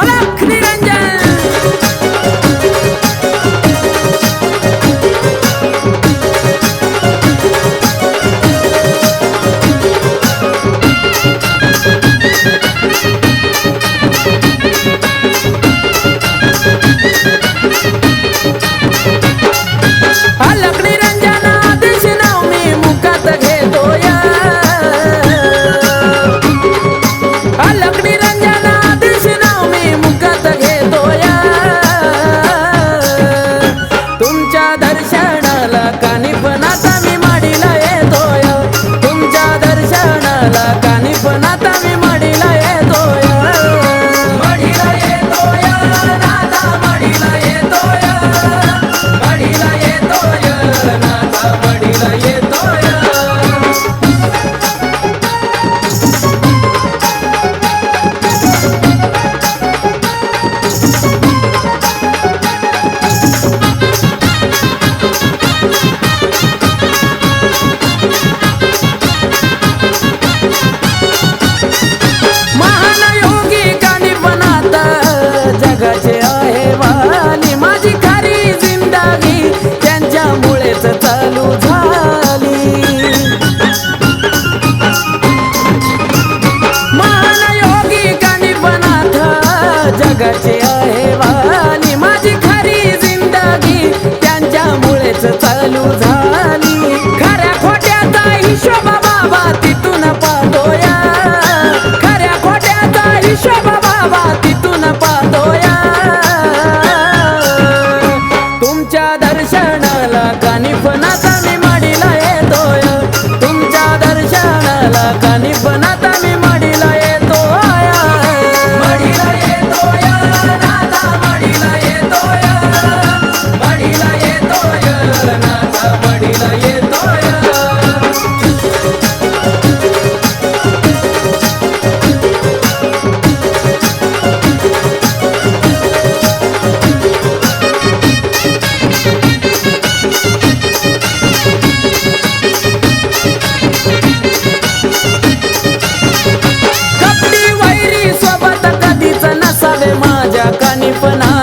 ਰੱਖਦੀ ਰੰਜਨ காவடி got it. माझ्या कानिपणात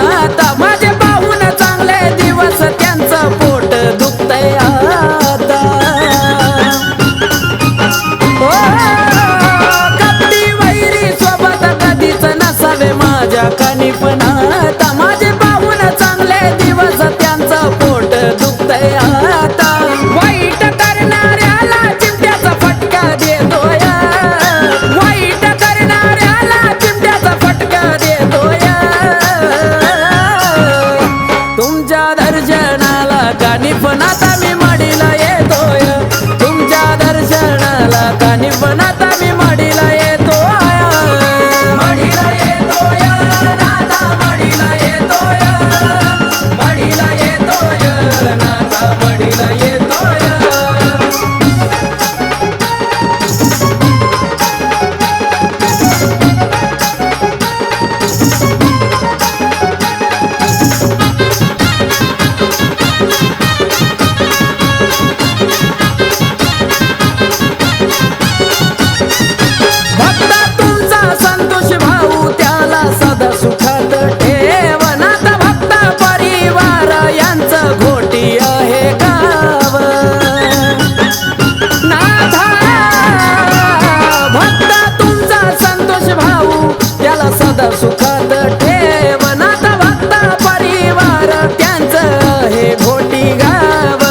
सुखात ठेवनात भक्त परिवार त्यांचं हे घोटी गाव.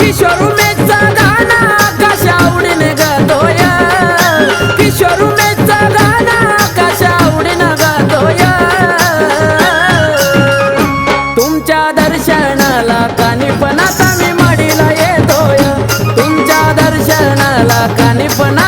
किशोर उमेदचा गाणा कशा आवडीन गातोय किशोर उमेदचा गाणा कशा आवडीन गातोय तुमच्या दर्शनाला कानी पण आता मी मडीला येतोय. तुमच्या दर्शनाला कानी पण